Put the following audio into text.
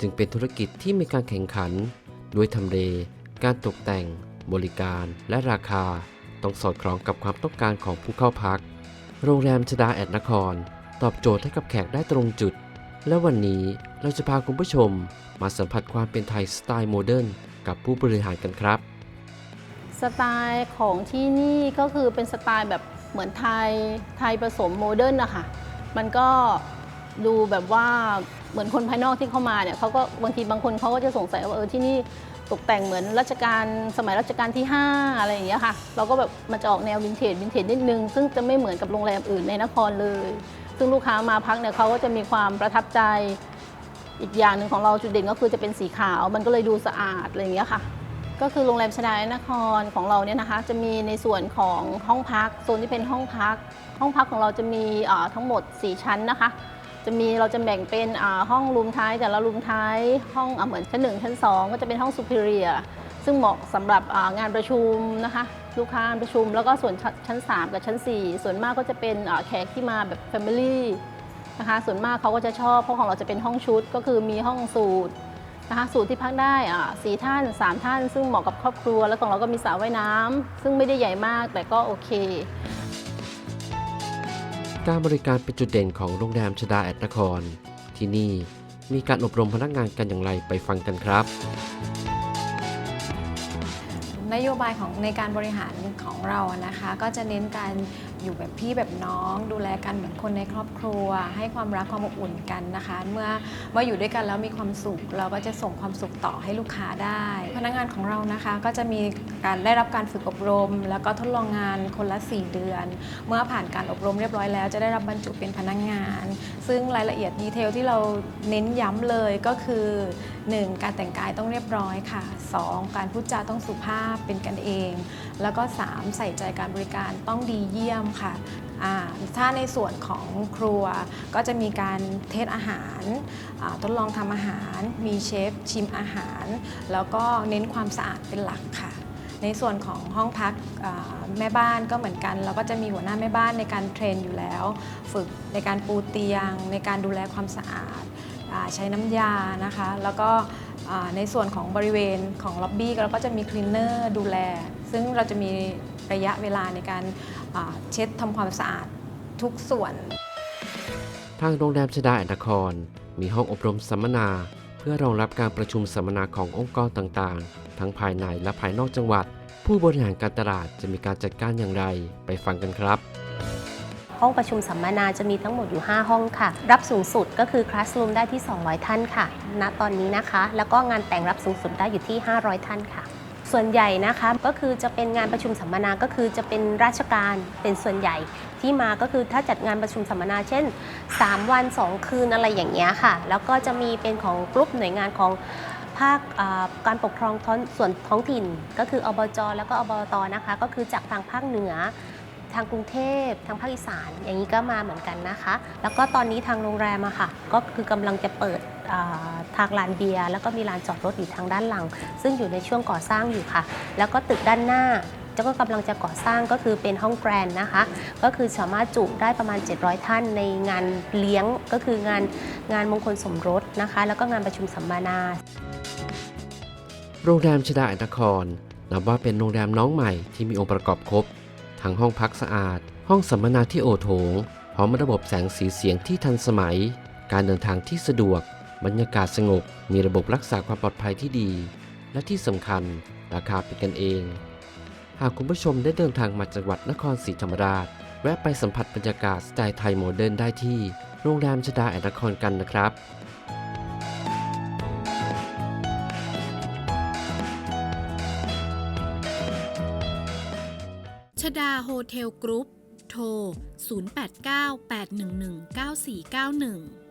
จึงเป็นธุรกิจที่มีการแข่งขัน ด้วยทำเล การตกแต่ง บริการ และราคา ต้องสอดคล้องกับความต้องการของผู้เข้าพัก โรงแรมชดาแอดนคร ตอบโจทย์ให้กับแขกได้ตรงจุด และวันนี้เราจะพาคุณผู้ชม มาสัมผัสความเป็นไทยสไตล์โมเดิร์นกับผู้บริหารกันครับ สไตล์ของที่นี่ก็คือเป็นสไตล์แบบเหมือนไทยไทยผสมโมเดิร์นนะคะมันก็ ดูแบบว่าเหมือนคนภายนอกที่เข้ามาเนี่ยเขาก็บางทีบางคนเขาก็จะสงสัยว่าเออที่นี่ตกแต่งเหมือนรัชกาลสมัยรัชกาลที่ 5 อะไรอย่างเงี้ยค่ะ เราก็แบบมันจะออกแนววินเทจวินเทจนิดนึง ซึ่งจะไม่เหมือนกับโรงแรมอื่นในนครเลย ซึ่งลูกค้ามาพักเนี่ยเขาก็จะมีความประทับใจ อีกอย่างหนึ่งของเราจุดเด่นก็คือจะเป็นสีขาว มันก็เลยดูสะอาดอะไรอย่างเงี้ยค่ะ ก็คือโรงแรมชดานครของเราเนี่ยนะคะ จะมีในส่วนของห้องพักโซนที่เป็นห้องพัก ห้องพักของเราจะมีทั้งหมด 4 ชั้นนะคะ จะมีเราจะแบ่งเป็นห้องรูมท้ายแต่ละรูมท้ายห้องอเหมือนชั้น1ชั้น2ก็จะเป็นห้องซูเอร์เรียซึ่งเหมาะสำหรับงานประชุมนะคะลูกค้าประชุม แล้วก็ส่วนชั้น 3 กับชั้น 4 ส่วนมากก็จะเป็นแขกที่มาแบบ Family นะคะส่วนมากเขาก็จะชอบเพราะของเราจะเป็นห้องชุดก็คือมีห้องสูตรนะคะสูตรที่พักได้สี่ท่าน 3 ท่าน ซึ่งเหมาะกับครอบครัว แล้วของเราก็มีสระว่ายน้ำซึ่งไม่ได้ใหญ่มากแต่ก็โอเค การบริการเป็นจุดเด่นของโรงแรมชดาแอดนคร ที่นี่มีการอบรมพนักงานกันอย่างไรไปฟังกันครับ นโยบายของในการบริหารของเรานะคะ ก็จะเน้นการ อยู่แบบพี่แบบน้อง ดูแลกันเหมือนคนในครอบครัว ให้ความรักความอบอุ่นกันนะคะ เมื่อเมื่ออยู่ด้วยกันแล้วมีความสุข เราก็จะส่งความสุขต่อให้ลูกค้าได้ พนักงานของเรานะคะก็จะมีการได้รับการฝึกอบรม แล้วก็ทดลองงานคนละ 4 เดือน เมื่อผ่านการอบรมเรียบร้อยแล้ว จะได้รับบรรจุเป็นพนักงาน ซึ่งรายละเอียดดีเทลที่เราเน้นย้ำเลยก็คือ 1. การแต่งกายต้องเรียบร้อยค่ะ 2. การพูดจาต้องสุภาพเป็นกันเอง แล้วก็ 3. ใส่ใจการบริการต้องดีเยี่ยมค่ะถ้าในส่วนของครัวก็จะมีการเทสอาหารทดลองทำอาหาร มีเชฟชิมอาหาร แล้วก็เน้นความสะอาดเป็นหลักค่ะ ในส่วนของห้องพักแม่บ้านก็เหมือนกัน เราก็จะมีหัวหน้าแม่บ้านในการเทรนอยู่แล้ว ฝึกในการปูเตียง ในการดูแลความสะอาดอาใช้น้ำยานะคะ แล้วก็ ในส่วนของบริเวณของล็อบบี้เราก็จะมีคลีนเนอร์ดูแล ซึ่งเราจะมีระยะเวลาในการเช็ดทำความสะอาดทุกส่วน ทางโรงแรมชดาอนคร มีห้องอบรมสัมมนา เพื่อรองรับการประชุมสัมมนาขององค์กรต่างๆ ทั้งภายในและภายนอกจังหวัด ผู้บริหารการตลาดจะมีการจัดการอย่างไร ไปฟังกันครับ ห้องประชุมสัมมนาจะมีทั้งหมดอยู่ 5 ห้องค่ะ รับสูงสุดก็คือคลาส o ูมได้ที่ 200 ท่านค่ะ ณ ตอนนี้นะคะ แล้วก็งานแต่งรับสูงสุดได้อยู่ที่ 500 ท่านค่ะ ส่วนใหญ่นะคะก็คือจะเป็นงานประชุมสัมมนา ก็คือจะเป็นราชการเป็นส่วนใหญ่ที่มาก็คือถ้าจัดงานประชุมสัมมนา เช่น 3 วัน 2 คืนอะไรอย่างเงี้ยค่ะ แล้วก็จะมีเป็นของกลุ่มหน่วยงานของภาคการปกครองท้องส่วนท้องถิ่น ก็คืออบจแล้วก็อบตนะคะ ก็คือจากทางภาคเหนือ ทางกรุงเทพทางภาคอีสาน อย่างนี้ก็มาเหมือนกันนะคะ แล้วก็ตอนนี้ทางโรงแรมอะค่ะ ก็คือกำลังจะเปิดทางลานเบียร์แล้วก็มีลานจอดรถอยู่ทางด้านหลัง ซึ่งอยู่ในช่วงก่อสร้างอยู่ค่ะ แล้วก็ตึกด้านหน้าก็กำลังจะก่อสร้างก็คือเป็นห้องแกรนนะคะ ก็คือสามารถจุได้ประมาณ 700 ท่านในงานเลี้ยงก็คืองานงานมงคลสมรสนะคะ แล้วก็งานประชุมสัมมนา โรงแรมชดาอนครนับว่าเป็นโรงแรมน้องใหม่ที่มีองค์ประกอบครบ ทั้งห้องพักสะอาด ห้องสัมมนาที่โอโถง พร้อมระบบแสงสีเสียงที่ทันสมัย การเดินทางที่สะดวก บรรยากาศสงบ มีระบบรักษาความปลอดภัยที่ดี และที่สำคัญราคาเป็นกันเอง หากคุณผู้ชมได้เดินทางมาจังหวัดนครศรีธรรมราช แวะไปสัมผัสบรรยากาศสไตล์ไทยโมเดิร์นได้ที่ โรงแรมชดาแอดนครกันนะครับ ดาโฮเทลกรุ๊ป โทร 0898119491